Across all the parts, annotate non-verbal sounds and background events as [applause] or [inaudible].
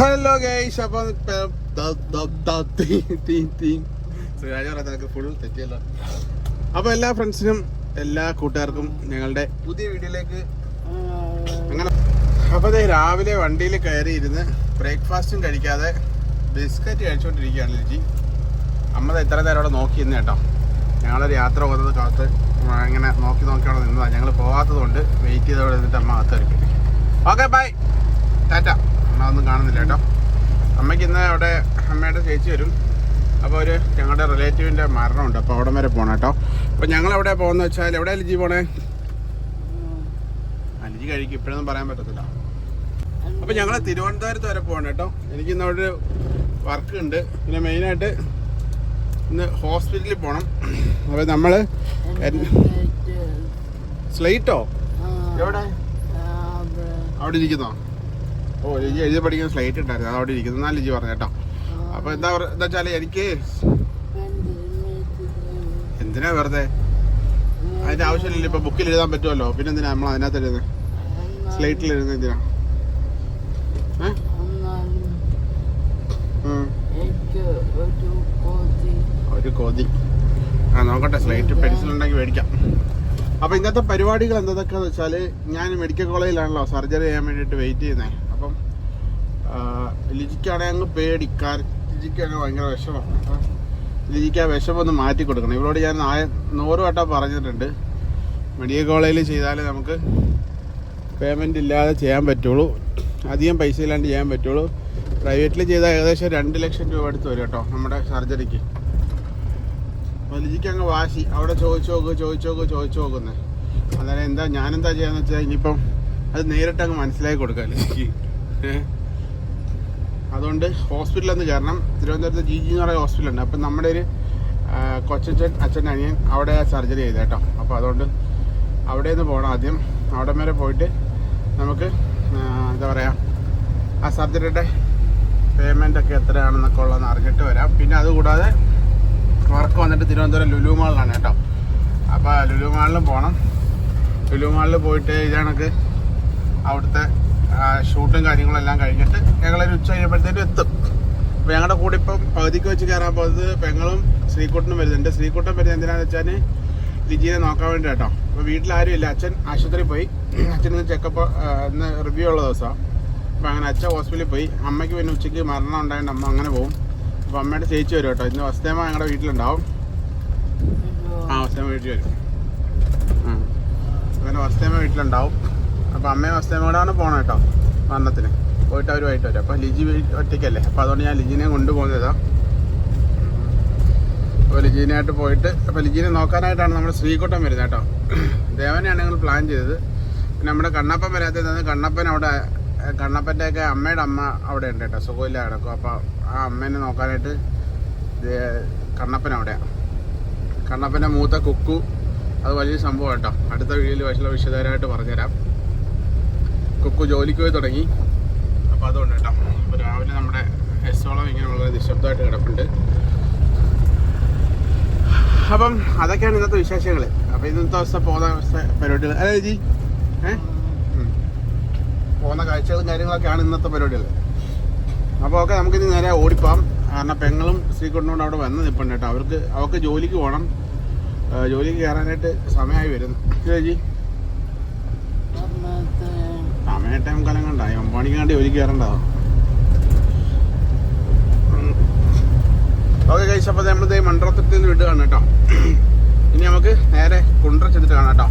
Hello guys അപ്പം full അപ്പൊ എല്ലാ ഫ്രണ്ട്സിനും എല്ലാ കൂട്ടുകാർക്കും ഞങ്ങളുടെ പുതിയ വീഡിയോയിലേക്ക് അങ്ങനെ. അപ്പൊ ദേ രാവിലെ വണ്ടിയിൽ കയറി ഇരുന്ന് ബ്രേക്ക്ഫാസ്റ്റും കഴിക്കാതെ ബിസ്ക്കറ്റ് കഴിച്ചുകൊണ്ടിരിക്കുകയാണ് ലിജി. അമ്മ ദേ ഇത്ര നേരം അവിടെ നോക്കി നിന്ന് കേട്ടോ. ഞങ്ങളൊരു യാത്ര പോകുന്നത് കാത്ത് ഇങ്ങനെ നോക്കി നോക്കി നിന്നതാണ് ഞങ്ങൾ പോകാത്തത് കൊണ്ട് വെയിറ്റ് ചെയ്തവിടെ നിന്നിട്ട് അമ്മ അകത്ത് ഓക്കെ ബൈ ടാറ്റ ഒന്നും കാണുന്നില്ല കേട്ടോ. അമ്മയ്ക്ക് ഇന്ന് അവിടെ അമ്മയുടെ ചേച്ചി വരും. അപ്പോൾ ഒരു ഞങ്ങളുടെ റിലേറ്റീവിന്റെ മരണമുണ്ട്. അപ്പോൾ അവിടെ വരെ പോകണം കേട്ടോ. അപ്പോൾ ഞങ്ങൾ എവിടെ പോകുന്നത് വെച്ചാൽ എവിടെ അലിജി പോണേ? അലിജി ലിജി കഴിക്കും. ഇപ്പോഴൊന്നും പറയാൻ പറ്റത്തില്ല. അപ്പോൾ ഞങ്ങൾ തിരുവനന്തപുരത്ത് വരെ പോകണം കേട്ടോ. എനിക്ക് ഇന്ന് അവിടെ വർക്ക് ഉണ്ട്. പിന്നെ മെയിനായിട്ട് ഇന്ന് ഹോസ്പിറ്റലിൽ പോകണം അപ്പോൾ നമ്മൾ സ്ലൈറ്റോ എവിടെ? അവിടെ ഇരിക്കുന്നോ? ഓ ലിജി എഴുതി പഠിക്കുന്ന സ്ലൈറ്റ് ഉണ്ടായിരുന്നു. അതവിടെ ഇരിക്കുന്നു എന്നാ ലിജി പറഞ്ഞു കേട്ടോ. അപ്പൊ എന്താ എന്താ വെച്ചാൽ എനിക്ക് എന്തിനാ വെറുതെ? അതിന്റെ ആവശ്യമില്ല ഇപ്പൊ ബുക്കിൽ എഴുതാൻ പറ്റുമല്ലോ. പിന്നെ എന്തിനാ നമ്മൾ അതിനകത്ത് എഴുതുന്നത് സ്ലൈറ്റിൽ എഴുതുന്നത് എന്തിനാ. ഒരു കൊതി. ആ നോക്കട്ടെ സ്ലൈറ്റ് പെൻസിൽ ഉണ്ടെങ്കിൽ മേടിക്കാം. അപ്പൊ ഇന്നത്തെ പരിപാടികൾ എന്തൊക്കെയാണെന്ന് വെച്ചാൽ ഞാൻ മെഡിക്കൽ കോളേജിലാണല്ലോ സർജറി ചെയ്യാൻ വേണ്ടിയിട്ട് വെയിറ്റ് ചെയ്യുന്നത് ലിജിക്കാണെങ്കിൽ അങ്ങ് പേടി ലിജിക്കാണെങ്കിൽ ഭയങ്കര വിഷമമാണ് ലിജിക്ക് ആ വിഷമൊന്ന് മാറ്റി കൊടുക്കണം. ഇവരോട് ഞാൻ നായ നൂറ് വട്ടം പറഞ്ഞിട്ടുണ്ട്. മെഡിക്കൽ കോളേജിൽ ചെയ്താലേ നമുക്ക് പേയ്മെന്റ് ഇല്ലാതെ ചെയ്യാൻ പറ്റുള്ളൂ. അധികം പൈസ ഇല്ലാണ്ട് ചെയ്യാൻ പറ്റുള്ളൂ. പ്രൈവറ്റിൽ ചെയ്താൽ ഏകദേശം രണ്ട് ലക്ഷം രൂപ എടുത്ത് വരും കേട്ടോ നമ്മുടെ സർജറിക്ക്. അപ്പോൾ ലിജിക്ക് അങ്ങ് വാശി. അവിടെ ചോദിച്ചു നോക്ക് ചോദിച്ചു നോക്ക് ചോദിച്ചു നോക്കുന്നത് അന്നേരം എന്താ ഞാനെന്താ ചെയ്യാന്ന് വെച്ചാൽ ഇനിയിപ്പം അത് നേരിട്ട് അങ്ങ് മനസ്സിലാക്കി കൊടുക്കാം ലിജിക്ക്. ഏഹ് അതുകൊണ്ട് ഹോസ്പിറ്റലിൽ നിന്ന് കയറണം. തിരുവനന്തപുരത്ത് ജി ജി എന്ന് പറയുന്ന ഹോസ്പിറ്റലുണ്ട്. അപ്പം നമ്മുടെ ഒരു കൊച്ചച്ഛൻ അച്ഛൻ അനിയൻ അവിടെ സർജറി ചെയ്ത് കേട്ടോ. അപ്പോൾ അതുകൊണ്ട് അവിടെ നിന്ന് പോകണം ആദ്യം. അവിടെ വരെ പോയിട്ട് നമുക്ക് എന്താ പറയുക ആ സർജറിയുടെ പേയ്മെന്റ് ഒക്കെ എത്രയാണെന്നൊക്കെ ഉള്ളതെന്ന് അറിഞ്ഞിട്ട് വരാം. പിന്നെ അതുകൂടാതെ വർക്ക് വന്നിട്ട് തിരുവനന്തപുരം ലുലു മാളിലാണ് കേട്ടോ. അപ്പോൾ ലുലു മാളിലും പോകണം. ലുലു മാളിൽ പോയിട്ട് ഇതാണക്ക് അവിടുത്തെ ഷൂട്ടും കാര്യങ്ങളും എല്ലാം കഴിഞ്ഞിട്ട് ഞങ്ങളൊരു ഉച്ച കഴിയുമ്പോഴത്തേക്കും എത്തും. അപ്പോൾ ഞങ്ങളുടെ കൂടെ ഇപ്പം പകുതിക്ക് വെച്ച് കയറാൻ പോകുന്നത് പെങ്ങളും ശ്രീകുട്ടനും വരുന്നുണ്ട്. ശ്രീകുട്ടൻ വരുന്നത് എന്തിനാണെന്ന് വെച്ചാൽ ലിജിയെ നോക്കാൻ വേണ്ടി കേട്ടോ അപ്പോൾ വീട്ടിലാരും ഇല്ല. അച്ഛൻ ആശുപത്രിയിൽ പോയി. അച്ഛൻ ഇന്ന് ചെക്കപ്പ് ഇന്ന് റിവ്യൂ ഉള്ള ദിവസമാണ് അപ്പോൾ അങ്ങനെ അച്ഛൻ ഹോസ്പിറ്റലിൽ പോയി. അമ്മയ്ക്ക് പിന്നെ ഉച്ചയ്ക്ക് മരണം ഉണ്ടായതുകൊണ്ട് അമ്മ അങ്ങനെ പോകും അപ്പോൾ അമ്മയുടെ ചേച്ചി വരും കേട്ടോ. ഇന്ന് വസ്തേമ ഞങ്ങളുടെ വീട്ടിലുണ്ടാവും. ആ വസ്തേമ വീട്ടിൽ വരും. അങ്ങനെ വസ്തേമ വീട്ടിലുണ്ടാവും. അപ്പോൾ അമ്മയും വസ്തേമ കൂടാണ് പോകണം കേട്ടോ മരണത്തിന് പോയിട്ട് അവരുമായിട്ട് വരും. അപ്പോൾ ലിജി ഒറ്റയ്ക്കല്ലേ? അപ്പോൾ അതുകൊണ്ട് ഞാൻ ലിജിനെ കൊണ്ടുപോകുന്നതാ അപ്പോൾ ലിജീനായിട്ട് പോയിട്ട് അപ്പോൾ ലിജീനെ നോക്കാനായിട്ടാണ് നമ്മുടെ ശ്രീകുട്ടം വരുന്നത് കേട്ടോ. ദേവനെയാണ് ഞങ്ങൾ പ്ലാൻ ചെയ്തത്. പിന്നെ നമ്മുടെ കണ്ണപ്പൻ വരാത്തത് കണ്ണപ്പൻ അവിടെ ഏഹ് കണ്ണപ്പന്റെ ഒക്കെ അമ്മയുടെ അമ്മ അവിടെ ഉണ്ട് കേട്ടോ. സുഖമില്ല കിടക്കും അപ്പോൾ ആ അമ്മേനെ നോക്കാനായിട്ട് കണ്ണപ്പൻ അവിടെയാണ് കണ്ണപ്പന്റെ മൂത്ത കുക്കു. അത് വലിയ സംഭവം കേട്ടോ. അടുത്ത വീഡിയോയിൽ വശല വിശദമായിട്ട് പറഞ്ഞുതരാം. കുക്കു ജോലിക്ക് പോയി തുടങ്ങി. അപ്പോൾ അതുകൊണ്ട് കേട്ടോ. ഇപ്പോൾ രാവിലെ നമ്മുടെ എസോളം ഇങ്ങനെ വളരെ നിശബ്ദമായിട്ട് കിടപ്പുണ്ട്. അപ്പം അതൊക്കെയാണ് ഇന്നത്തെ വിശേഷങ്ങൾ അപ്പം ഇന്നത്തെ ദിവസം പോകുന്ന പരിപാടികൾ അല്ലേ ജി ഏ? ഉം. പോകുന്ന കാഴ്ചകളും കാര്യങ്ങളൊക്കെയാണ് ഇന്നത്തെ പരിപാടികൾ അപ്പോൾ ഓക്കെ നമുക്കിനി നേരെ ഓടിപ്പോവാം. കാരണം പെങ്ങളും സ്ത്രീകുട്ടനോട് അവിടെ വന്ന് നിൽപ്പുണ്ട് കേട്ടോ. അവർക്ക് അവർക്ക് ജോലിക്ക് പോകണം. ജോലിക്ക് കയറാനായിട്ട് സമയമായി വരുന്നു. ചേച്ചി? സമയ ടൈം കാലം കണ്ടായി ഒമ്പണിക്കാണ്ട് ജോലിക്ക് കയറണ്ടാവോ ഓക്കെ കഴിച്ച അപ്പോൾ നമ്മളിത് മണ്ഡലത്തിൽ നിന്ന് വിടുകയാണ് കേട്ടോ. ഇനി നമുക്ക് നേരെ കുണ്ടറ ചെന്നിട്ട് കാണാം കേട്ടോ.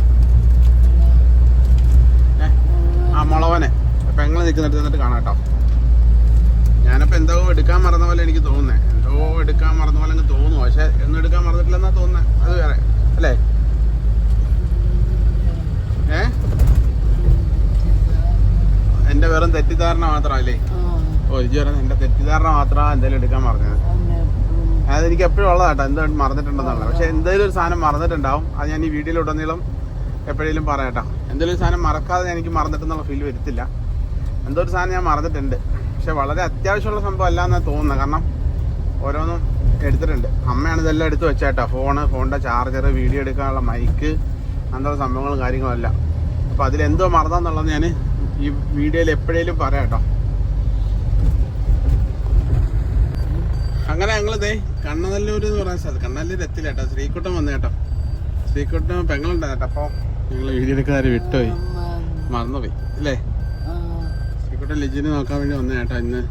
ആ മുളവനെ. പെങ്ങൾ നിൽക്കുന്നിടത്ത് നിന്നിട്ട് കാണാം കേട്ടോ. ഞാനപ്പോൾ എന്തോ എടുക്കാൻ മറന്ന പോലെ എനിക്ക് തോന്നുന്നേ. എന്തോ എടുക്കാൻ മറന്ന പോലെ എനിക്ക് തോന്നുന്നു. പക്ഷെ ഒന്നും എടുക്കാൻ മറന്നിട്ടില്ലെന്നാ തോന്നുന്നത് അത് വേറെ. അല്ലേ? ഏ? എന്റെ വെറും തെറ്റിദ്ധാരണ മാത്രമല്ലേ ഓ ഇജി പറയുന്നത് എന്റെ തെറ്റിദ്ധാരണ മാത്രമാണ് എന്തെങ്കിലും എടുക്കാൻ പറഞ്ഞത് അതായത് അതെനിക്ക് എപ്പോഴും ഉള്ളതാട്ടോ എന്തോ മറന്നിട്ടുണ്ടെന്നുള്ള പക്ഷെ എന്തെങ്കിലും ഒരു സാധനം മറന്നിട്ടുണ്ടാവും. അത് ഞാൻ ഈ വീഡിയോയിൽ ഉടനീളം എപ്പോഴേലും പറയാട്ടോ. എന്തെങ്കിലും ഒരു സാധനം മറക്കാതെ ഞാൻ എനിക്ക് മറന്നിട്ടെന്നുള്ള ഫീൽ വരുത്തില്ല. എന്തോ ഒരു സാധനം ഞാൻ മറന്നിട്ടുണ്ട്. പക്ഷെ വളരെ അത്യാവശ്യമുള്ള സംഭവം അല്ല എന്നാണ് തോന്നുന്നത് കാരണം ഓരോന്നും എടുത്തിട്ടുണ്ട്. അമ്മയാണ് ഇതെല്ലാം എടുത്തു വെച്ചേട്ടോ. ഫോണ് ഫോണിന്റെ ചാർജർ വീഡിയോ എടുക്കാനുള്ള മൈക്ക് അങ്ങനത്തെ സംഭവങ്ങളും കാര്യങ്ങളും എല്ലാം. അപ്പോൾ അതിലെന്തോ മറന്നെന്നുള്ളത് ഞാൻ ഈ വീഡിയോയിൽ എപ്പോഴേലും പറയാം കേട്ടോ. അങ്ങനെ ഞങ്ങളതേ കണ്ണനല്ലൂർ എന്ന് പറയാൻ സ്ഥലത്ത് കണ്ണനല്ലൂർ എത്തില്ല കേട്ടോ. ശ്രീക്കുട്ടം വന്നു കേട്ടോ. ശ്രീക്കുട്ടം പെങ്ങളുണ്ടായിരുന്നു അപ്പോൾ ഞങ്ങൾ വീഡിയോ എടുക്കാതെ വിട്ടുപോയി. മറന്നുപോയി അല്ലേ ശ്രീക്കുട്ടം ലിജിനെ നോക്കാൻ വേണ്ടി വന്നു കേട്ടോ ഇന്ന്.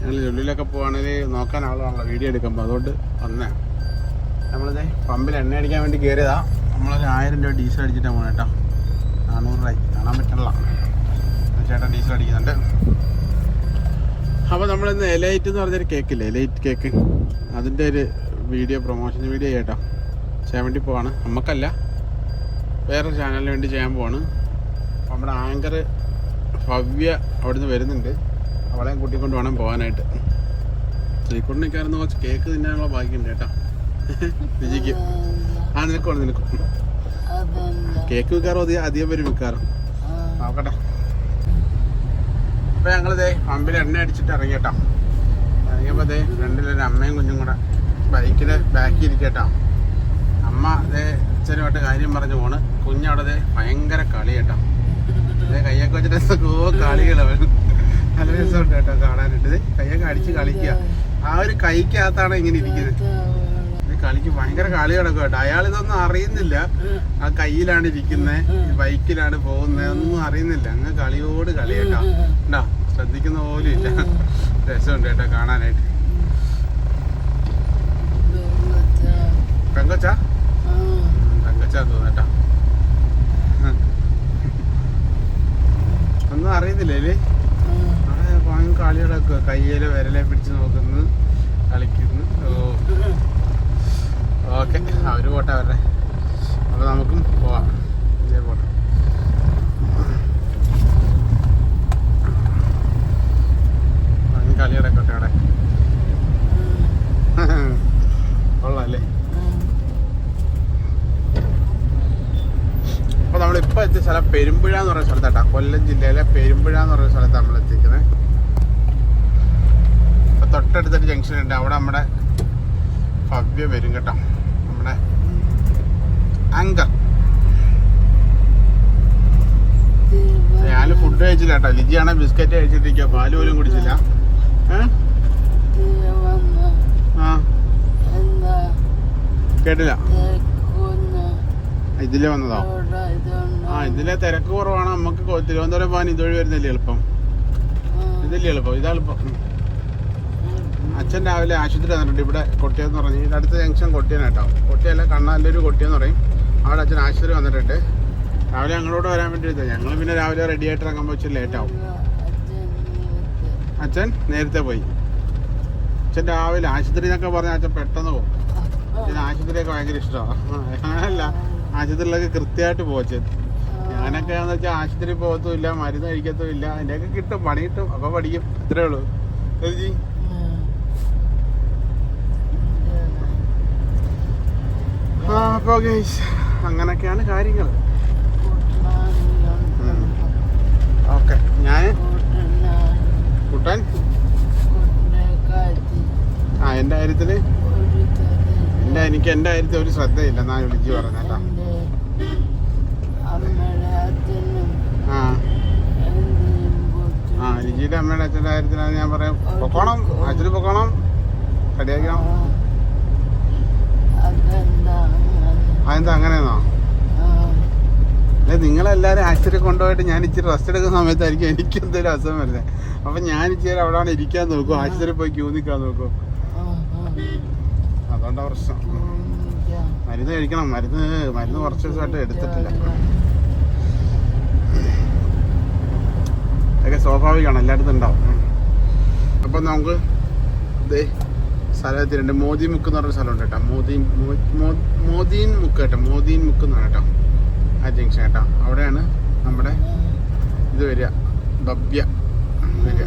ഞങ്ങൾ ഉള്ളിലൊക്കെ പോവാണെങ്കിൽ നോക്കാൻ ആളാണല്ലോ വീഡിയോ എടുക്കുമ്പോൾ അതുകൊണ്ട് വന്നേ നമ്മളിതേ പമ്പിൽ എണ്ണ അടിക്കാൻ വേണ്ടി കയറിയതാ നമ്മളൊരു ആയിരം രൂപ ഡീസൽ അടിച്ചിട്ടാണ് പോകണം കേട്ടോ. നാനൂറ് രൂപ കാണാൻ പറ്റണില്ല ചേട്ടൻ ഡീസൽ അടിക്കുന്നുണ്ട്. അപ്പോൾ നമ്മളിന്ന് എലൈറ്റ് എന്ന് പറഞ്ഞൊരു കേക്കില്ലേ എലൈറ്റ് കേക്ക് അതിന്റെ ഒരു വീഡിയോ പ്രൊമോഷൻ വീഡിയോ കേട്ടോ ചെയ്യാൻ വേണ്ടി പോവാണ്. നമുക്കല്ല വേറൊരു ചാനലിന് വേണ്ടി ചെയ്യാൻ പോവാണ്. അപ്പോൾ നമ്മുടെ ആങ്കർ ഭവ്യ അവിടുന്ന് വരുന്നുണ്ട്. അവളെയും കൂട്ടിക്കൊണ്ട് വേണം പോകാനായിട്ട് ശ്രീകുട്ടനിക്കാരുന്ന കുറച്ച് കേക്ക് തിന്നാനുള്ള ഭാഗ്യമുണ്ട് കേട്ടോ. രുചിക്ക് ആ നിനക്കോണ് നിനക്കും കേക്ക് വിൽക്കാറോ അധികം അധികം പേര് വിൽക്കാറും നോക്കട്ടെ അപ്പൊ ഞങ്ങളിതേ പമ്പിൽ എണ്ണ അടിച്ചിട്ട് ഇറങ്ങി കേട്ടോ ഇറങ്ങിയപ്പോ ദേ ഫ്രണ്ടിലൊരു അമ്മയും കുഞ്ഞും കൂടെ ബൈക്കിൽ ബാക്കി ഇരിക്കട്ടോ അമ്മ ദേ അച്ഛനുമായിട്ട് കാര്യം പറഞ്ഞു പോണ്. കുഞ്ഞവിടെ ദേ ഭയങ്കര കളി കേട്ടോ അതേ കയ്യൊക്കെ വെച്ചിട്ട് ഓ കളികൾ നല്ല രസമുണ്ട് കേട്ടോ കാണാനായിട്ട്. കയ്യൊക്കെ അടിച്ച് കളിക്കുക ആ ഒരു കൈക്കകത്താണ് ഇങ്ങനെ ഇരിക്കുന്നത് ഇത് കളിക്ക് ഭയങ്കര കളി കിടക്കും കേട്ടോ. അയാൾ ഇതൊന്നും അറിയുന്നില്ല. ആ കയ്യിലാണ് ഇരിക്കുന്നത് ബൈക്കിലാണ് പോകുന്നത് ഒന്നും അറിയുന്നില്ല. അങ്ങ് കളിയോട് കളി കേട്ടോ ഉണ്ടാ ശ്രദ്ധിക്കുന്ന പോലും ഇല്ല. രസമുണ്ട് കേട്ടോ കാണാനായിട്ട്. പെങ്കൊച്ച? പെങ്കൊച്ച തോന്നുന്നു കേട്ടോ ഒന്നും അറിയുന്നില്ലേ അല്ലേ അവിടെ ഭയങ്കര കളി കിടക്കുക കയ്യിലെ വിരലെ പിടിച്ച് നോക്കുന്നു കളിക്കുന്നു. ഓ. ഓക്കെ അവർ പോട്ടെ അവരുടെ. അപ്പോൾ നമുക്കും പോവാം. ഇതേ പോട്ടെ. കളി കിടക്കട്ടെ അവിടെ. കൊള്ളാല്ലേ? അപ്പൊ നമ്മളിപ്പോ എത്തിയ സ്ഥലം പെരുമ്പുഴ എന്ന് പറയുന്ന സ്ഥലത്താട്ടാ. കൊല്ലം ജില്ലയിലെ പെരുമ്പുഴ എന്ന് പറയുന്ന സ്ഥലത്ത് നമ്മൾ എത്തിക്കുന്നത് അപ്പൊ തൊട്ടടുത്തൊരു ജംഗ്ഷൻ ഉണ്ട്. അവിടെ നമ്മുടെ ഭവ്യ വരും കേട്ടോ. അങ്കർ ഞാൻ ഫുഡ് കഴിച്ചില്ല കേട്ടോ. ലിജിയാണെ ബിസ്ക്കറ്റ് കഴിച്ചിട്ടിരിക്കുക പാൽ പോലും കുടിച്ചില്ല. കേട്ടില്ല. ഇതിലെ വന്നതോ? ആ ഇതിലെ തിരക്ക് കുറവാണ്. നമുക്ക് തിരുവനന്തപുരം പോകാൻ ഇതുവഴി വരുന്നില്ലേ എളുപ്പം. ഇതല്ലേ എളുപ്പം. ഇതാ എളുപ്പം. അച്ഛൻ രാവിലെ ആശുപത്രി വന്നിട്ടുണ്ട്. ഇവിടെ കൊട്ടിയെന്ന് പറഞ്ഞു. അടുത്ത ജംഗ്ഷൻ കൊട്ടിയാണ് കേട്ടോ. കൊട്ടിയല്ല കണ്ണാലൊരു കൊട്ടിയെന്ന് പറയും. അവിടെ അച്ഛൻ ആശുപത്രി വന്നിട്ടുണ്ട്. രാവിലെ ഞങ്ങളോട് വരാൻ വേണ്ടി ഞങ്ങൾ പിന്നെ രാവിലെ റെഡി ആയിട്ട് ഇറങ്ങുമ്പോൾ ഇച്ചിരി ലേറ്റ് ആവും. അച്ഛൻ നേരത്തെ പോയി. അച്ഛൻ രാവിലെ ആശുപത്രി എന്നൊക്കെ പറഞ്ഞ അച്ഛൻ പെട്ടെന്ന് പോകും അച്ഛൻ ആശുപത്രിയൊക്കെ ഭയങ്കര ഇഷ്ടമാണ് അങ്ങനല്ല ആശുപത്രിയിലൊക്കെ കൃത്യമായിട്ട് പോകും അച്ഛൻ. ഞാനൊക്കെ എന്ന് വെച്ചാൽ ആശുപത്രി പോകത്തുമില്ല മരുന്ന് കഴിക്കത്തുമില്ല. അതിന്റെയൊക്കെ കിട്ടും പണി കിട്ടും അപ്പൊ പഠിക്കും. ഇത്രേ ഉള്ളൂ. ചേച്ചി ആ അപ്പോൾ ഗൈസ് അങ്ങനെയൊക്കെയാണ് കാര്യങ്ങൾ. ഓക്കെ. ഞാൻ? കുട്ടൻ? ആ എന്റെ കാര്യത്തിൽ എന്റെ എനിക്ക് എന്റെ കാര്യത്തിൽ ഒരു ശ്രദ്ധയില്ല. എന്നാ വിളിച്ച് പറഞ്ഞേട്ടാ ആ. ആ ലിജിയുടെ അമ്മയുടെ അച്ഛന്റെ കാര്യത്തിലാണ് ഞാൻ പറയാം. പൊക്കോണം അച്ഛന് പൊക്കോണം. റെഡിയാക്കണം അതെന്താ അങ്ങനെയാണോ? അല്ലെ നിങ്ങളെല്ലാരും ആശുപത്രി കൊണ്ടുപോയിട്ട് ഞാൻ ഇച്ചിരി റെസ്റ്റ് എടുക്കുന്ന സമയത്തായിരിക്കും എനിക്ക് എന്തെങ്കിലും അസുഖം വരുന്നത് അപ്പൊ ഞാൻ ഇച്ചിരി അവിടെ ഇരിക്കാൻ നോക്കും ആശുപത്രി പോയി ക്യൂ നിൽക്കാൻ നോക്കും. അതുകൊണ്ടാ പ്രശ്നം. മരുന്ന് കഴിക്കണം മരുന്ന് മരുന്ന് കുറച്ച് ദിവസമായിട്ട് എടുത്തിട്ടില്ല. അതൊക്കെ സ്വാഭാവികമാണ് എല്ലായിടത്തും ഉണ്ടാവും. അപ്പൊ നമുക്ക് ദേ സ്ഥലത്തിലുണ്ട് മോദി മുക്ക് എന്ന് പറഞ്ഞ സ്ഥലമുണ്ട് കേട്ടോ. മോദി മോദീൻ മുക്ക് കേട്ടോ. മോദീൻ മുക്ക് എന്നാണ് കേട്ടോ. ആ ജംഗ്ഷൻ കേട്ടോ. അവിടെയാണ് നമ്മുടെ ഇത് വരിക. ഭവ്യ വരിക.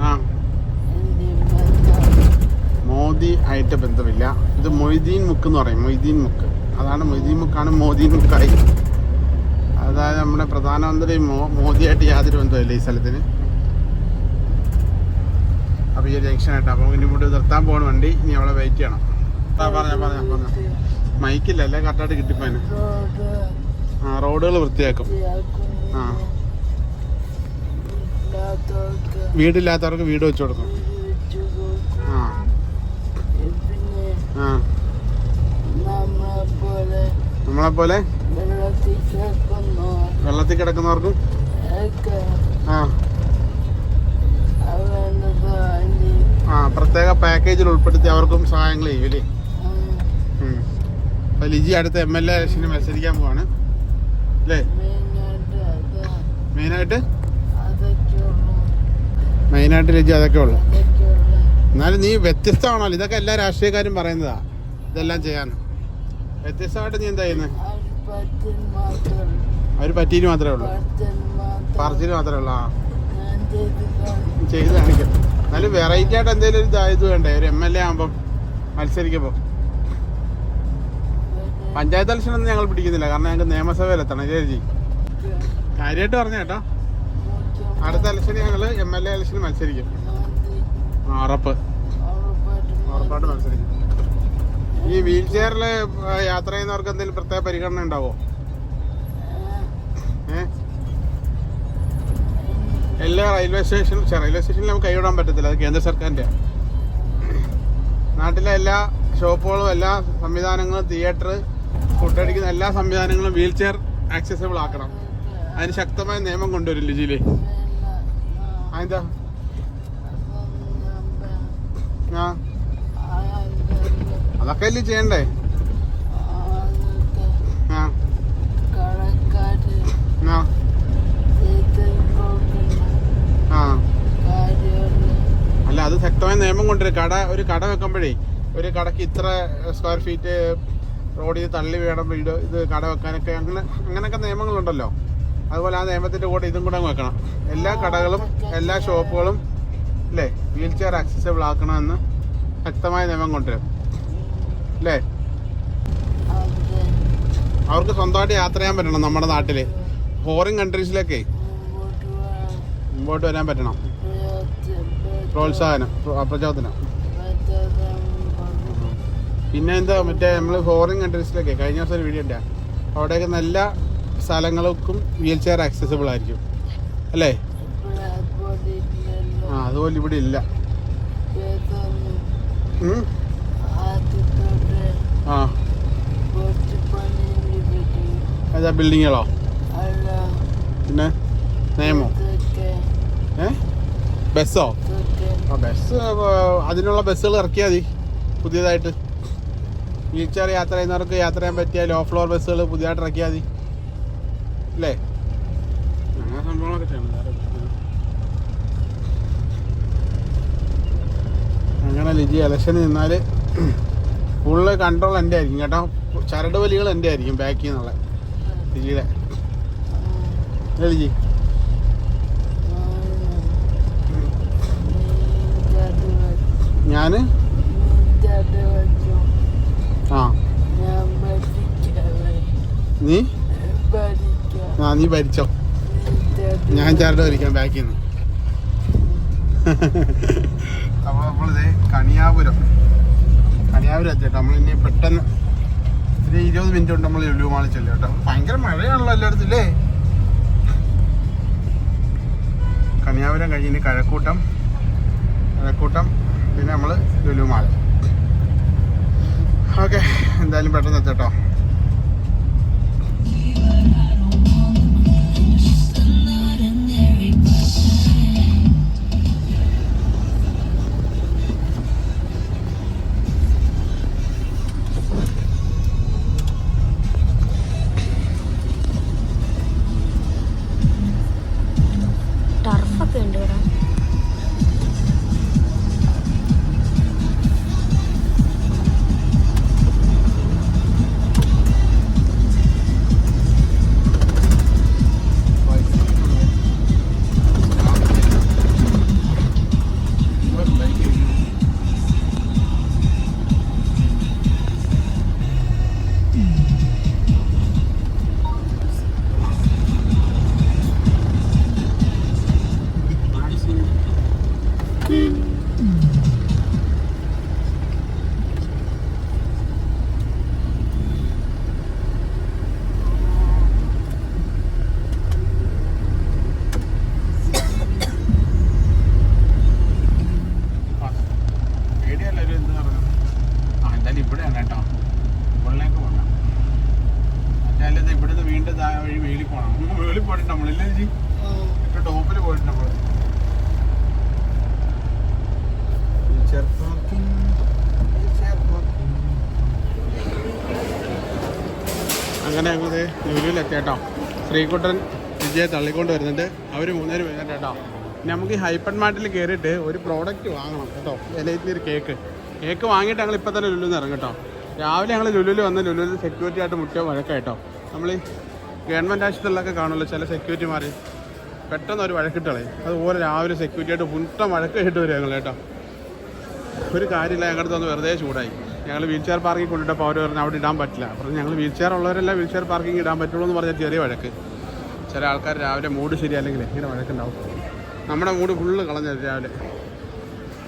ആ. മോദി ആയിട്ട് ബന്ധമില്ല. ഇത് മൊയ്തീൻ മുക്ക് എന്ന് പറയും. മൊയ്തീൻ മുക്ക്. അതാണ് മൊയ്തീൻ മുക്കാണ് മോദീൻ മുക്കായി. അതായത് നമ്മുടെ പ്രധാനമന്ത്രി മോ മോദിയായിട്ട് യാതൊരു ബന്ധമില്ല ഈ സ്ഥലത്തിന്. അപ്പൊ ഈ ജംഗ്ഷൻ ആയിട്ട്. അപ്പൊ ഇനി ഇവിടെ നിർത്താൻ പോകണ വണ്ടി ഇനി അവളെ വെയിറ്റ് ചെയ്യണം. പറഞ്ഞാ പറഞ്ഞ പറഞ്ഞ. മൈക്കില്ല അല്ലേ കറക്റ്റായിട്ട് കിട്ടിപ്പോയിന് ആ റോഡുകൾ വൃത്തിയാക്കും. ആ. വീടില്ലാത്തവർക്ക് വീട് വെച്ച് കൊടുക്കും. ആ. നമ്മളെ പോലെ വെള്ളത്തിൽ കിടക്കുന്നവർക്കും ആ. പ്രത്യേക പാക്കേജിൽ ഉൾപ്പെടുത്തി അവർക്കും സഹായങ്ങൾ ചെയ്യും അല്ലേ ഉം. അപ്പൊ ലിജി അടുത്ത എം എൽ എ ഇലക്ഷന് മത്സരിക്കാൻ പോവാണ്. അല്ലേ? മെയിനായിട്ട്? മെയിനായിട്ട് ലിജി അതൊക്കെ ഉള്ളു. എന്നാലും നീ വ്യത്യസ്തമാണല്ലോ. ഇതൊക്കെ എല്ലാ രാഷ്ട്രീയക്കാരും പറയുന്നതാ. ഇതെല്ലാം ചെയ്യാൻ. വ്യത്യസ്തമായിട്ട് നീ എന്താ ചെയ്യുന്നത് അവർ പറ്റീന് മാത്രമേ ഉള്ളൂ. പറച്ചിന് മാത്രമേ ഉള്ളൂ. ആ. ചെയ്ത് കാണിക്കാം. എന്നാലും വെറൈറ്റി ആയിട്ട് എന്തെങ്കിലും ഒരു ഇതായത് വേണ്ടേ? ഒരു എം എൽ എ ആകുമ്പോൾ മത്സരിക്കുമ്പോൾ പഞ്ചായത്ത് ഇലക്ഷനൊന്നും ഞങ്ങൾ പിടിക്കുന്നില്ല. കാരണം ഞങ്ങൾക്ക് നിയമസഭയിലെത്തണം ഇല്ലേ ചേച്ചി? കാര്യമായിട്ട് പറഞ്ഞു കേട്ടോ. അടുത്ത ഇലക്ഷന് ഞങ്ങൾ എം എൽ എ ഇലക്ഷന് മത്സരിക്കും. ഉറപ്പ്. ഉറപ്പായിട്ട് മത്സരിക്കും. ഈ വീൽ ചെയറിൽ യാത്ര ചെയ്യുന്നവർക്ക് എന്തെങ്കിലും പ്രത്യേക പരിഗണന ഉണ്ടാവോ? ഏ? എല്ലാ റെയിൽവേ സ്റ്റേഷനും റെയിൽവേ സ്റ്റേഷനിൽ നമുക്ക് കൈവിടാൻ പറ്റത്തില്ല. അത് കേന്ദ്ര സർക്കാരിന്റെ നാട്ടിലെ എല്ലാ ഷോപ്പുകളും എല്ലാ സംവിധാനങ്ങളും തിയേറ്റർ ഫുഡടിക്കുന്ന എല്ലാ സംവിധാനങ്ങളും വീൽ ചെയർ ആക്സസിബിൾ ആക്കണം. അതിന് ശക്തമായ നിയമം കൊണ്ടുവരും ലിജിയിൽ അതെന്താ? ആ. അതൊക്കെ അല്ലേ ചെയ്യണ്ടേ ആ കടക്കാര് ആ ചെയ്ത് കൊടുക്കുന്ന ആ കാര്യമുള്ള അല്ല അത് ശക്തമായ നിയമം കൊണ്ടൊരു കട ഒരു കട വെക്കുമ്പോഴേ ഒരു കടക്ക് ഇത്ര സ്ക്വയർ ഫീറ്റ് റോഡിൽ തള്ളി വേണം വീട് ഇത് കട വെക്കാനൊക്കെ അങ്ങനെ അങ്ങനെയൊക്കെ നിയമങ്ങളുണ്ടല്ലോ. അതുപോലെ ആ നിയമത്തിന്റെ കൂടെ ഇതും കൂടെ വെക്കണം. എല്ലാ കടകളും എല്ലാ ഷോപ്പുകളും അല്ലേ വീൽ ചെയർ ആക്സസിബിൾ ആക്കണമെന്ന് ശക്തമായ നിയമം കൊണ്ടുവരും. അല്ലേ അവർക്ക് സ്വന്തമായിട്ട് യാത്ര ചെയ്യാൻ പറ്റണം നമ്മുടെ നാട്ടിൽ. ഫോറിൻ കൺട്രീസിലൊക്കെ മുമ്പോട്ട് വരാൻ പറ്റണം. പ്രോത്സാഹനം പ്ര- പ്രചോദനം. പിന്നെ എന്താ മറ്റേ നമ്മൾ ഫോറിൻ കൺട്രീസിലൊക്കെ കഴിഞ്ഞ ദിവസം ഒരു വീഡിയോ ഉണ്ട്. അവിടെയൊക്കെ നല്ല സ്ഥലങ്ങൾക്കും വീൽ ചെയർ ആക്സസിബിൾ ആയിരിക്കും. അല്ലേ. ആ അതുപോലെ ഇവിടെ ഇല്ല. ആ. ഏതാ ബിൽഡിങ്ങുകളോ പിന്നെ നിയമോ? ഏ? ബസ്സോ? ആ ബസ് അതിനുള്ള ബസ്സുകൾ ഇറക്കിയാൽ മതി. പുതിയതായിട്ട്. വീൽ ചെയർ യാത്ര ചെയ്യുന്നവർക്ക് യാത്ര ചെയ്യാൻ പറ്റിയ ലോ ഫ്ലോർ ബസ്സുകൾ പുതിയതായിട്ട് ഇറക്കിയാൽ മതി. അല്ലേ? അങ്ങനെ സംഭവങ്ങളൊക്കെ ചെയ്യണം വേറെ അങ്ങനെ ലിജി ഇലക്ഷന് നിന്നാൽ ഫുള്ള് കൺട്രോൾ എന്റെ ആയിരിക്കും കേട്ടോ. ചരട് വലികൾ എന്റെ ആയിരിക്കും ബാക്കിൽ നിന്നുള്ള ലിജിയുടെ. ലിജി? ഞാൻ ആ. നീ? ആ നീ ഭരിച്ചോ. ഞാൻ ചാരുടെ ഭരിക്കാം ബാക്കിൽ നിന്ന് [laughs] അപ്പോൾ നമ്മളിത് കണിയാപുരം. കണിയാപുരം എത്തിട്ടോ നമ്മൾ ഇനി പെട്ടെന്ന് ഒരു ഇരുപത് മിനിറ്റ് കൊണ്ട് നമ്മൾ ലുലു മാളിൽ ചെല്ലും കേട്ടോ. ഭയങ്കര മഴയാണല്ലോ എല്ലായിടത്തും ഇല്ലേ? കണിയാപുരം കഴിഞ്ഞ് കഴക്കൂട്ടം. കഴക്കൂട്ടം. പിന്നെ നമ്മൾ ലുലുമാൾ ഓക്കെ എന്തായാലും പെട്ടെന്ന് എത്തട്ടോ. അങ്ങനെ ഞങ്ങൾ ലുലുവിലെത്തി കേട്ടോ. ശ്രീകുട്ടൻ വിജയെ തള്ളിക്കൊണ്ട് വരുന്നുണ്ട്. അവർ മൂന്നേര് വരുന്നുണ്ട് കേട്ടോ. നമുക്ക് ഈ ഹൈപ്പൺ മാർട്ടിൽ കയറിയിട്ട് ഒരു പ്രോഡക്റ്റ് വാങ്ങണം കേട്ടോ. എലൈറ്റിന്റെ ഒരു കേക്ക് കേക്ക് വാങ്ങിയിട്ട് ഞങ്ങൾ ഇപ്പം തന്നെ ലുലുന്ന് ഇറങ്ങും കേട്ടോ. രാവിലെ ഞങ്ങൾ ലുലുവിൽ വന്ന് ലുലുവിൽ സെക്യൂരിറ്റി ആയിട്ട് മുട്ടിയോ വഴക്കായിട്ടോ നമ്മൾ ഈ ഗവൺമെന്റ് ആശുപത്രികളിലൊക്കെ കാണുമല്ലോ ചില സെക്യൂരിറ്റിമാർ പെട്ടെന്ന് ഒരു വഴക്കിട്ടളേ അതുപോലെ രാവിലെ സെക്യൂരിറ്റി ആയിട്ട് മുട്ടം വഴക്കായിട്ട് വരും ഞങ്ങൾ കേട്ടോ. ഒരു കാര്യമില്ല ഞങ്ങളുടെ അടുത്ത് വന്ന് വെറുതെ ചൂടായി. ഞങ്ങൾ വീൽ ചെയർ പാർക്കിംഗ് കൊണ്ടിട്ടപ്പോൾ അവർ പറഞ്ഞു അവിടെ ഇടാൻ പറ്റില്ല. പറഞ്ഞു ഞങ്ങൾ വീൽ ചെയർ ഉള്ളവരെല്ലാം വീൽ ചെയർ പാർക്കിംഗ് ഇടാൻ പറ്റുള്ളൂ എന്ന് പറഞ്ഞാൽ ചെറിയ വഴക്ക്. ചില ആൾക്കാർ രാവിലെ മൂഡ് ശരിയല്ലെങ്കിൽ ഇങ്ങനെ വഴക്കുണ്ടാവും. നമ്മുടെ മൂഡ് ഫുള്ള് കളഞ്ഞത് രാവിലെ.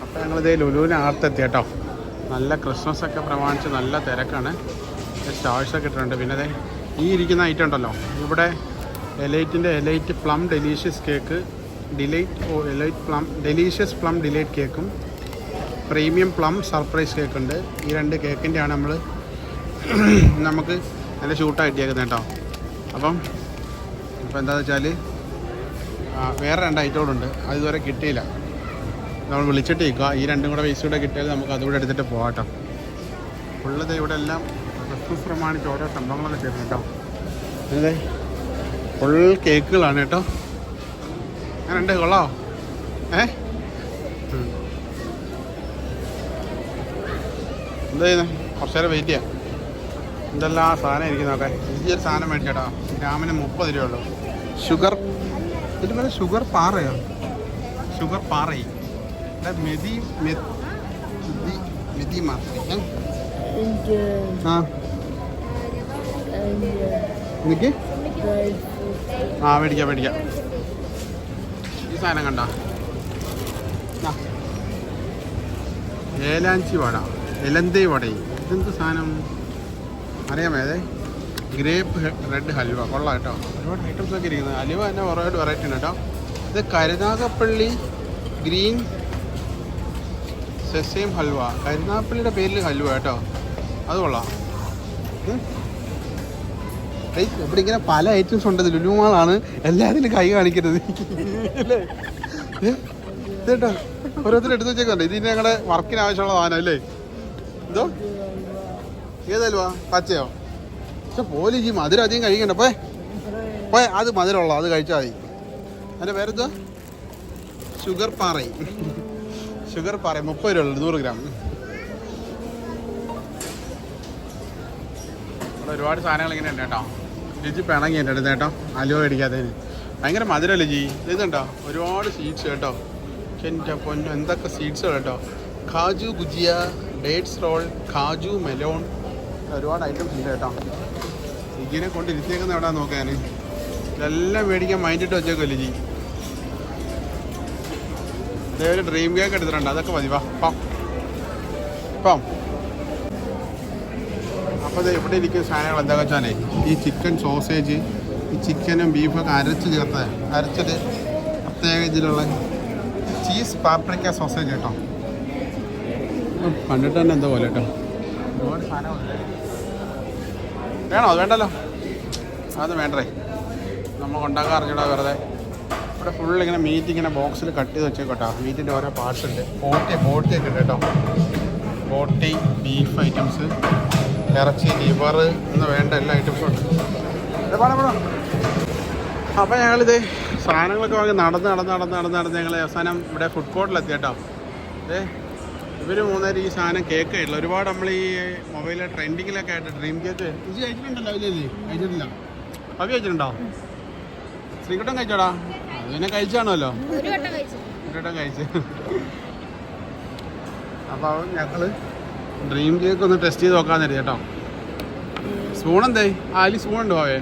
അപ്പോൾ ഞങ്ങളിതേ ലുലുവിനെ ആർത്തെത്തി കേട്ടോ. നല്ല ക്രിസ്മസ് ഒക്കെ പ്രമാണിച്ച് നല്ല തിരക്കാണ്. ജസ്റ്റ് ഒക്കെ ഇട്ടിട്ടുണ്ട്. പിന്നെ അതെ ഈ ഇരിക്കുന്ന ഐറ്റം ഉണ്ടല്ലോ. ഇവിടെ എലൈറ്റിന്റെ Elite plum delicious cake delight Elite plum delicious plum delight കേക്കും പ്രീമിയം പ്ലം സർപ്രൈസ് കേക്ക് ഉണ്ട് ഈ രണ്ട് കേക്കിന്റെയാണ് നമ്മൾ [clears throat] നമുക്ക് നല്ല ഷൂട്ടായി കിട്ടിയേക്കുന്നത് കേട്ടോ. അപ്പം ഇപ്പം എന്താണെന്ന് വെച്ചാൽ വേറെ രണ്ട് ഐറ്റോടുണ്ട് അത് ഇതുവരെ കിട്ടിയില്ല. നമ്മൾ വിളിച്ചിട്ട് നിൽക്കുക. ഈ രണ്ടും കൂടെ വേസ്റ്റ് കൂടെ കിട്ടിയാൽ നമുക്ക് അതുകൂടെ എടുത്തിട്ട് പോകാം ഉള്ളത് ഇവിടെ എല്ലാം പ്രമാണിച്ച് ഓരോ സംഭവങ്ങളൊക്കെ ചെയ്യുന്നു കേട്ടോ. അതെ ഫുൾ കേക്കുകളാണ് കേട്ടോ. അങ്ങനെ ഉണ്ട് കൊള്ളാവോ ഏ? എന്താ ചെയ്യുന്നത് കുറച്ച് നേരം വെയിറ്റ് ചെയ്യാം എന്തെല്ലാം സാധനം ഇരിക്കുന്നോട്ടെ ഈ ഒരു സാധനം മേടിച്ചേട്ടാ ഗ്രാമിന് മുപ്പത് രൂപ ഉള്ളൂ ഷുഗർ ഇതിന് പേര് ഷുഗർ പാറയോ. ഷുഗർ പാറയി അല്ല മെതി മെതി മെതി മാത്രം. എനിക്ക് ആ. എനിക്ക് ആ മേടിക്കാം മേടിക്കാം. ഈ സാധനം കണ്ട? ഏലാഞ്ചി വട. എലന്തേ വടയും ഇതെന്ത് സാധനം? അറിയാമേ അതെ ഗ്രേപ്പ് റെഡ് ഹൽവ. കൊള്ളാം കേട്ടോ. ഒരുപാട് ഐറ്റംസ് ഒക്കെ ഇരിക്കുന്നത് ഹലുവ തന്നെ ഒരുപാട് വെറൈറ്റി ഉണ്ട് കേട്ടോ. ഇത് കരുനാഗപ്പള്ളി ഗ്രീൻ സെസേം ഹൽവ. കരുനാഗപ്പള്ളിയുടെ പേരിൽ ഹൽവ കേട്ടോ. അത് കൊള്ളാം. ഇവിടെ ഇങ്ങനെ പല ഐറ്റംസ് ഉണ്ട്. ലുലുമാളാണ് എല്ലാത്തിലും കൈ കാണിക്കരുത് കേട്ടോ. ഓരോരുത്തരും എടുത്ത് വെച്ചേക്കുന്നുണ്ട് ഇത് ഞങ്ങളുടെ വർക്കിന് ആവശ്യമുള്ള സാധനം അല്ലേ എന്തോ? ഏതല്ലുവാ പച്ചയോ? പക്ഷെ പോലെ ഈ മധുരം അധികം കഴിക്കണ്ട. പോയെ. പോയെ. അത് മധുരമുള്ള അത് കഴിച്ചാൽ മതി. അതിന്റെ പേരെന്തോ ഷുഗർ പാറ. ഷുഗർ പാറ. മുപ്പത് രൂപ നൂറ് ഗ്രാം. ഇവിടെ ഒരുപാട് സാധനങ്ങൾ ഇങ്ങനെ ഉണ്ട് കേട്ടോ. ലിജി പിണങ്ങി എന്റെ അടുത്ത് കേട്ടോ. അലുവ മേടിക്കാത്തതിന്. ഭയങ്കര മധുരമല്ലേ ജി ഇതുണ്ടോ? ഒരുപാട് സ്വീറ്റ്സ് കേട്ടോ. എന്റെ പൊന്നു എന്തൊക്കെ സ്വീറ്റ്സുകൾ കേട്ടോ. Kaju gujiya dates roll kaju melon ഒരുപാട് ഐറ്റംസ് ഉണ്ട് കേട്ടോ. ഇങ്ങനെ കൊണ്ട് എവിടെ നോക്കാൻ ഇതെല്ലാം മേടിക്കാൻ മൈൻഡിട്ട് വെച്ചേക്കുമല്ലേ ജി ഇതേ ഡ്രീം കേക്ക് എടുത്തിട്ടുണ്ട്. അതൊക്കെ മതി വാ പം. പം. അപ്പോൾ എവിടെ ഇരിക്കുന്ന സാധനങ്ങൾ എന്താ വെച്ചാലേ ഈ ചിക്കൻ സോസേജ് ഈ ചിക്കനും ബീഫൊക്കെ അരച്ച് ചേർത്ത് അരച്ചത് പ്രത്യേക ഇതിലുള്ള ചീസ് പാപ്രിക്ക സോസേജ് കേട്ടോ. കണ്ടിട്ട് തന്നെ എന്തോ പോലെ വേണോ? അത് വേണ്ടല്ലോ. അത് വേണ്ടേ. നമ്മൾ ഉണ്ടാക്കാൻ അറിഞ്ഞൂടാ വെറുതെ. ഇവിടെ ഫുൾ ഇങ്ങനെ മീറ്റ് ഇങ്ങനെ ബോക്സിൽ കട്ട് ചെയ്ത് വെച്ചേക്കോട്ടോ മീറ്റിന്റെ ഓരോ പാർട്സ് ഉണ്ട്. ബോട്ടി ബോട്ടി ഒക്കെ ഉണ്ട് കേട്ടോ ബോട്ടി ബീഫ് ഐറ്റംസ് ഇറച്ചി ലിവർ എന്ന് വേണ്ട എല്ലാ ഐറ്റംസും ഉണ്ട്. അപ്പോൾ ഞങ്ങളിത് സാധനങ്ങളൊക്കെ വാങ്ങി നടന്ന് നടന്ന് നടന്ന് നടന്ന് നടന്ന് ഞങ്ങൾ അവസാനം ഇവിടെ ഫുഡ് കോർട്ടിലെത്തി കേട്ടോ ഏ ഇവർ മൂന്നേരം ഈ സാധനം കേക്ക് കഴിച്ചില്ല ഒരുപാട് നമ്മൾ ഈ മൊബൈലിലെ ട്രെൻഡിങ്ങിലൊക്കെ ആയിട്ട് ഡ്രീം കേക്ക് ഇത് കഴിച്ചിട്ടുണ്ടല്ലോ ഇല്ലേ കഴിച്ചിട്ടില്ല. അവ കഴിച്ചിട്ടുണ്ടോ? ശ്രീകുട്ടൻ കഴിച്ചോടാ? അത് പിന്നെ കഴിച്ചാണല്ലോ. ഒരു വട്ടം കഴിച്ചു. ഒരു വട്ടം കഴിച്ച്. അപ്പോൾ ഞങ്ങൾ ഡ്രീം കേക്ക് ഒന്ന് ടെസ്റ്റ് ചെയ്ത് നോക്കാന്ന് കരുതി കേട്ടോ. സ്പൂൺ എന്തേ? ആ അതിൽ സ്പൂൺ ഉണ്ട് പോവേ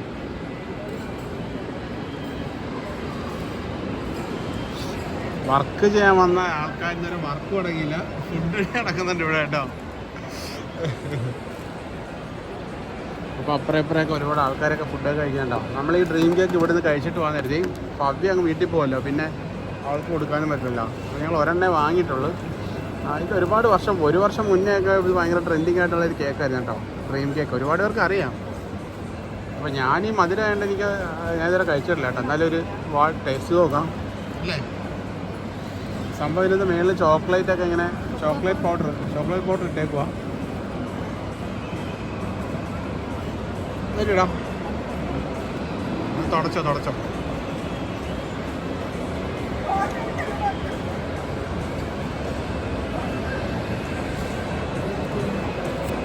വർക്ക് ചെയ്യാൻ വന്ന ആൾക്കാർ ഇന്നൊരു വർക്ക് തുടങ്ങിയില്ല. ഫുഡ് നടക്കുന്നുണ്ട് ഇവിടെ കേട്ടോ. അപ്പോൾ അപ്പുറം ഇപ്പുറമൊക്കെ ഒരുപാട് ആൾക്കാരൊക്കെ ഫുഡൊക്കെ കഴിക്കാനുണ്ടാവും നമ്മൾ ഈ ഡ്രീം കേക്ക് ഇവിടെ നിന്ന് കഴിച്ചിട്ട് പോകാൻ കരുതി. പവ്യ അങ്ങ് വീട്ടിൽ പോകുമല്ലോ പിന്നെ അവൾക്ക് കൊടുക്കാനും പറ്റില്ല ഞങ്ങൾ ഒരെണ്ണേ വാങ്ങിയിട്ടുള്ളൂ. ഇത് ഒരുപാട് വർഷം ഒരു വർഷം മുന്നേ ഒക്കെ ഇത് ഭയങ്കര ട്രെൻഡിങ് ആയിട്ടുള്ള ഒരു കേക്കായിരുന്നു കേട്ടോ. ഡ്രീം കേക്ക് ഒരുപാട് പേർക്ക് അറിയാം. അപ്പോൾ ഞാൻ ഈ മധുരമായതുകൊണ്ട് എനിക്ക് ഞാൻ ഇതുവരെ കഴിച്ചിട്ടില്ല കേട്ടോ. എന്നാലും ഒരു ടേസ്റ്റ് നോക്കാം. അല്ലേ? സംഭവം ഇതിന്റെ മേളിൽ ചോക്ലേറ്റ് ഒക്കെ ഇങ്ങനെ ചോക്ലേറ്റ് പൗഡർ ചോക്ലേറ്റ് പൗഡർ ഇട്ടേക്കുവാ. ഇടാം തുടച്ചോ തുടച്ചോ.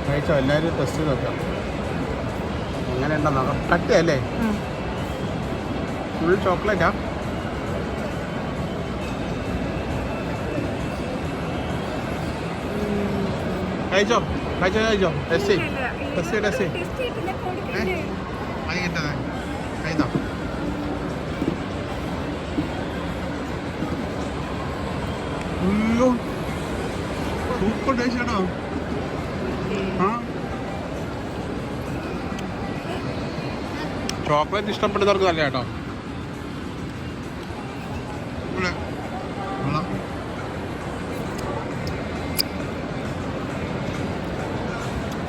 കഴിച്ചോ എല്ലാവരും ടെസ്റ്റ് ചെയ്ത് നോക്കാം. എങ്ങനെ ഉണ്ടെന്നോ കട്ടിയല്ലേ? ഫുൾ ചോക്ലേറ്റാ കഴിച്ചോ? കഴിച്ചോ കഴിച്ചോ? ടെസ്റ്റ് ടെസ്റ്റ് ടെസ്റ്റ് ചെയ് കഴിച്ചോ? അയ്യോ. സൂപ്പർ ടേസ്റ്റ് കേട്ടോ ആ? ചോക്ലേറ്റ് ഇഷ്ടപ്പെടുന്നവർക്ക് നല്ല കേട്ടോ.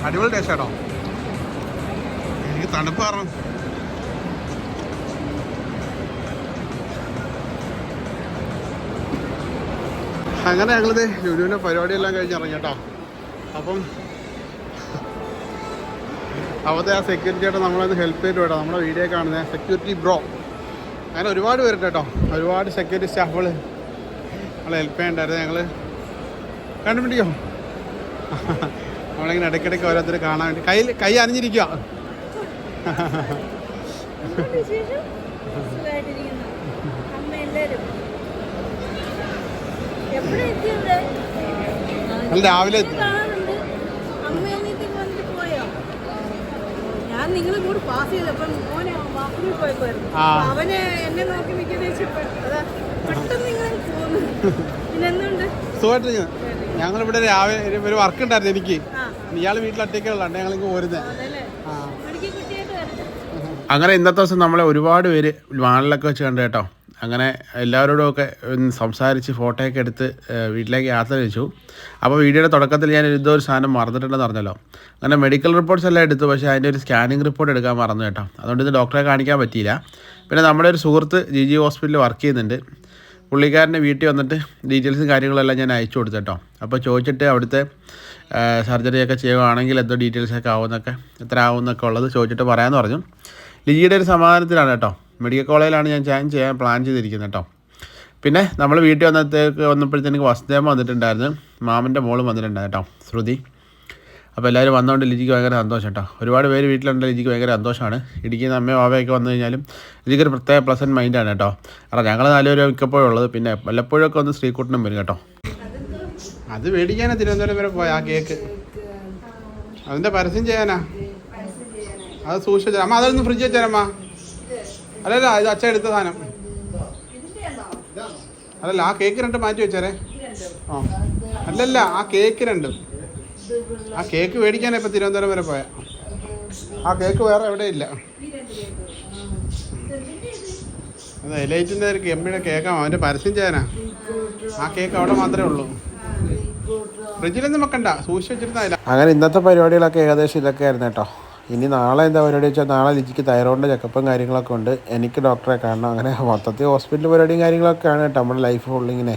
അടിപൊളി ടേസ്റ്റ് ആണോ എനിക്ക് തണുപ്പ് കാരണം. അങ്ങനെ ഞങ്ങളിത് ലുലുവിന്റെ പരിപാടിയെല്ലാം കഴിഞ്ഞ് ഇറങ്ങി കേട്ടോ അപ്പം അവിടുത്തെ ആ സെക്യൂരിറ്റിയായിട്ട് നമ്മളൊന്ന് ഹെൽപ്പ് ചെയ്തിട്ട് കേട്ടോ. നമ്മുടെ വീഡിയോ കാണുന്നത് സെക്യൂരിറ്റി ബ്രോ അങ്ങനെ ഒരുപാട് പേരുണ്ട് കേട്ടോ. ഒരുപാട് സെക്യൂരിറ്റി സ്റ്റാഫുകൾ നമ്മളെ ഹെൽപ്പ് ചെയ്യണ്ടായിരുന്നു ഞങ്ങൾ കണ്ടുപിടിക്കോ? നമ്മളിങ്ങനെ ഇടയ്ക്കിടയ്ക്ക് ഓരോരുത്തർ കാണാൻ വേണ്ടി കയ്യിൽ കൈ അണിഞ്ഞിരിക്കുക. ഞങ്ങൾ രാവിലെ ഞാൻ നിങ്ങളെ കൂടെ പാസ് മോനെ പോയപ്പോയിരുന്നു. അപ്പൊ എന്നെ നോക്കി പെട്ടെന്ന് ഇങ്ങനെ പോന്നു. പിന്നെ എന്തുണ്ട്? സുഖമായിട്ട് ഞങ്ങളിവിടെ രാവിലെ ഒരു- വർക്ക് ഉണ്ടായിരുന്നു എനിക്ക്. ഇയാൾ വീട്ടിൽ ഒറ്റയ്ക്കുള്ളതാണ് ഞങ്ങളിങ്ങ് പോരുന്നത് ആ. അങ്ങനെ ഇന്നത്തെ ദിവസം നമ്മളെ ഒരുപാട് പേര് വാണിലൊക്കെ വെച്ച് കണ്ടു കേട്ടോ. അങ്ങനെ എല്ലാവരോടും ഒക്കെ ഒന്ന് സംസാരിച്ച് ഫോട്ടോയൊക്കെ എടുത്ത് വീട്ടിലേക്ക് യാത്ര വെച്ചു അപ്പോൾ വീഡിയോയുടെ തുടക്കത്തിൽ ഞാൻ എന്തോ ഒരു സാധനം മറന്നിട്ടുണ്ടെന്ന് പറഞ്ഞല്ലോ. അങ്ങനെ മെഡിക്കൽ റിപ്പോർട്ട്സ് എല്ലാം എടുത്തു പക്ഷേ അതിന്റെ ഒരു സ്കാനിങ് റിപ്പോർട്ട് എടുക്കാൻ മറന്നു കേട്ടോ. അതുകൊണ്ട് ഇത് ഡോക്ടറെ കാണിക്കാൻ പറ്റിയില്ല. പിന്നെ നമ്മുടെ ഒരു സുഹൃത്ത് ജി ജി ഹോസ്പിറ്റലിൽ വർക്ക് ചെയ്യുന്നുണ്ട്. പുള്ളിക്കാരന്റെ വീട്ടിൽ വന്നിട്ട് ഡീറ്റെയിൽസും കാര്യങ്ങളെല്ലാം ഞാൻ അയച്ചു കൊടുത്തു കേട്ടോ. അപ്പോൾ ചോദിച്ചിട്ട് അവിടുത്തെ സർജറി ഒക്കെ ചെയ്യുകയാണെങ്കിൽ എന്തോ ഡീറ്റെയിൽസ് ഒക്കെ ആവുമെന്നൊക്കെ എത്ര ആവുമെന്നൊക്കെ ഉള്ളത് ചോദിച്ചിട്ട് പറയാമെന്ന് പറഞ്ഞു. ലിജിയുടെ ഒരു സമാധാനത്തിലാണ് കേട്ടോ. മെഡിക്കൽ കോളേജിലാണ് ഞാൻ ജോയിൻ ചെയ്യാൻ പ്ലാൻ ചെയ്തിരിക്കുന്നത് കേട്ടോ. പിന്നെ നമ്മൾ വീട്ടിൽ വന്നത്തേക്ക് വന്നപ്പോഴത്തേക്ക് വസുദേവ വന്നിട്ടുണ്ടായിരുന്നു. മാമന്റെ മോളും വന്നിട്ടുണ്ടായിരുന്നു കേട്ടോ ശ്രുതി. അപ്പോൾ എല്ലാവരും വന്നുകൊണ്ട് ലിജിക്ക് ഭയങ്കര സന്തോഷം കേട്ടോ. ഒരുപാട് പേര് വീട്ടിലുണ്ട് ലിജിക്ക് ഭയങ്കര സന്തോഷമാണ്. ഇടുക്കിയിൽ നിന്ന് അമ്മയും ബാബയൊക്കെ വന്നു കഴിഞ്ഞാലും ലിജിക്ക് ഒരു പ്രത്യേക പ്ലസന്റ് മൈൻഡാണ് കേട്ടോ. കാരണം ഞങ്ങൾ നാലുപേരും മിക്കപ്പോഴും ഉള്ളത്. പിന്നെ വല്ലപ്പോഴൊക്കെ ഒന്ന് സ്ത്രീക്കൂട്ടിനും വരും കേട്ടോ. അത് മേടിക്കാനാ തിരുവനന്തപുരം വരെ പോയ ആ കേക്ക്. അതിന്റെ പരസ്യം ചെയ്യാനാ? അത് സൂക്ഷിച്ചു അമ്മ അതൊന്ന് ഫ്രിഡ്ജ് വെച്ചാലമ്മ അല്ലല്ല ഇത് അച്ഛൻ എടുത്ത സാധനം. അല്ലല്ല ആ കേക്ക് രണ്ടും മാറ്റി വെച്ചാരേ. ആ. അല്ലല്ല ആ കേക്ക് രണ്ടും. ആ കേക്ക് മേടിക്കാനാ ഇപ്പം തിരുവനന്തപുരം വരെ പോയ. ആ കേക്ക് വേറെ എവിടെ ഇല്ല അത് എലൈറ്റിന്റെ ഒരു ഗംഭീര കേക്കാണ് അവന്റെ പരസ്യം ചെയ്യാനാ. ആ കേക്ക് അവിടെ മാത്രമേ ഉള്ളൂ. ഫ്രിഡ്ജിലൊന്നും വെക്കണ്ട. സൂക്ഷിച്ച് വെച്ചിരുന്നില്ല അങ്ങനെ ഇന്നത്തെ പരിപാടികളൊക്കെ ഏകദേശം ഇതൊക്കെ ആയിരുന്നു കേട്ടോ. ഇനി നാളെ എന്താ പരിപാടി വെച്ചാൽ നാളെ ലിജിക്ക് തൈറോയിഡിന്റെ ചെക്കപ്പും കാര്യങ്ങളൊക്കെ ഉണ്ട്. എനിക്ക് ഡോക്ടറെ കാണണം. അങ്ങനെ മൊത്തത്തിൽ ഹോസ്പിറ്റൽ പരിപാടിയും കാര്യങ്ങളൊക്കെ ആണ് കേട്ടോ നമ്മുടെ ലൈഫ് ഫുള്ളിങ്ങനെ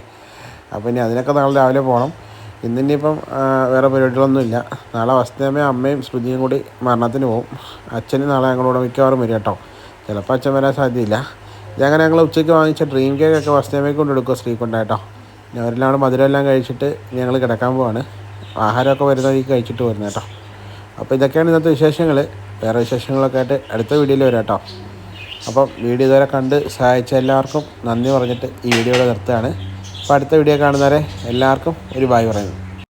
അപ്പോൾ ഇനി അതിനൊക്കെ നാളെ രാവിലെ പോകണം ഇന്നിനിപ്പം വേറെ പരിപാടികളൊന്നുമില്ല നാളെ വസ്തുതമ്മയും അമ്മയും ശ്രുതിയും കൂടി മരണത്തിന് പോകും അച്ഛന് നാളെ ഞങ്ങളോട് മിക്കവാറും വരും കേട്ടോ. ചിലപ്പോൾ അച്ഛൻ വരാൻ സാധ്യതയില്ല. ഇതങ്ങനെ ഞങ്ങൾ ഉച്ചയ്ക്ക് വാങ്ങിച്ച ഡ്രീം കേക്കൊക്കെ വസ്തുതമ്മയ്ക്ക് കൊണ്ട് സ്ത്രീ ശ്രീകൊണ്ടായിട്ടോ അവരെല്ലാം മധുരം എല്ലാം കഴിച്ചിട്ട് ഞങ്ങൾ കിടക്കാൻ പോവാണ്. ആഹാരമൊക്കെ വരുന്ന കഴിച്ചിട്ട് വരുന്നത് കേട്ടോ. അപ്പോൾ ഇതൊക്കെയാണ് ഇന്നത്തെ വിശേഷങ്ങൾ. വേറെ വിശേഷങ്ങളൊക്കെ ആയിട്ട് അടുത്ത വീഡിയോയിൽ വരാം കേട്ടോ. അപ്പം വീഡിയോ ഇതുവരെ കണ്ട് സഹായിച്ച എല്ലാവർക്കും നന്ദി പറഞ്ഞിട്ട് ഈ വീഡിയോ നിർത്തുകയാണ്. അപ്പോൾ അടുത്ത വീഡിയോ കാണുന്നവരെ എല്ലാവർക്കും ഒരു ബായ് പറയുന്നു.